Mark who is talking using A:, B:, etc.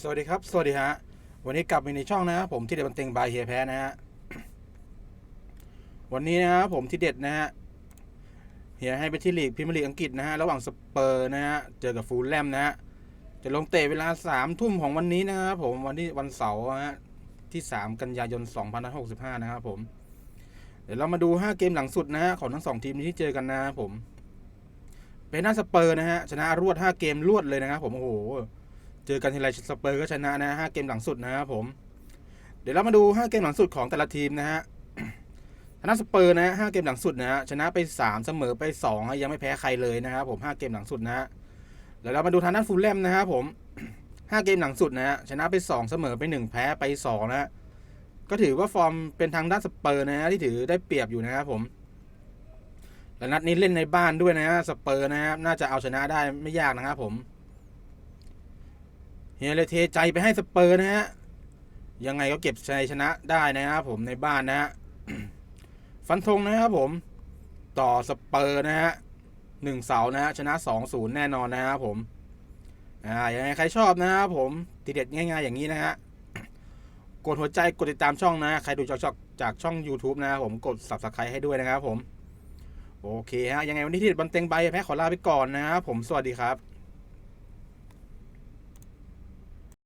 A: สวัสดีครับ สวัสดีฮะ วันนี้กลับมาในช่องนะครับผมที่เด็ดบันเต็งบายเฮียแพ้นะฮะ วันนี้นะครับผมที่เด็ดนะฮะ เฮียให้ไปที่ลีกพรีเมียร์ลีกอังกฤษนะฮะ ระหว่างสเปอร์นะฮะ เจอกับฟูลแลมนะฮะ จะลงเตะเวลาสามทุ่มของวันนี้นะครับผม วันที่วันเสาร์ฮะ ที่สามกันยายน2565นหกสิบห้านะครับผม เดี๋ยวเรามาดู5เกมหลังสุดนะฮะของทั้งสองทีมนี้ที่เจอกันนะครับผม เป็นหน้าสเปอร์นะฮะ ชนะรวด5เกมรวดเลยนะครับผม โอ้โห เจอกันทีไรสเปอร์ก็ชนะนะห้าเกมหลังสุดนะครับผม เดี๋ยวเรามาดูห้าเกมหลังสุดของแต่ละทีมนะฮะทางด้านสเปอร์นะฮะห้าเกมหลังสุดนะฮะชนะไปสามเสมอไปสองยังไม่แพ้ใครเลยนะครับผมห้าเกมหลังสุดนะฮะเดี๋ยวเรามาดูทางด้านฟูลแลมนะครับผมห้าเกมหลังสุดนะฮะชนะไปสองเสมอไปหนึ่งแพ้ไปสองนะฮะก็ถือว่าฟอร์มเป็นทางด้านสเปอร์นะฮะที่ถือได้เปรียบอยู่นะครับผมและนัดนี้เล่นในบ้านด้วยนะฮะสเปอร์นะฮะน่าจะเอาชนะได้ไม่ยากนะครับผม เฮียเลยเทใจไปให้สเปอร์นะฮะ ยังไงก็เก็บชัยชนะได้นะครับผมในบ้านนะฮะ ฟันธงนะครับผม ต่อสเปอร์นะฮะหนึ่งเสานะฮะชนะสองศูนย์แน่นอนนะครับผม อ่ายังไงใครชอบนะครับผมทีเด็ดง่ายๆอย่างนี้นะฮะ กดหัวใจกดติดตามช่องนะ ใครดูจากช่องจากช่อง YouTube นะครับผมกด subscribe ให้ด้วยนะครับผม โอเคฮะ ยังไงวันนี้ที่เด็ดบันเต็งใบแพ้ขอลาไปก่อนนะครับผมสวัสดีครับ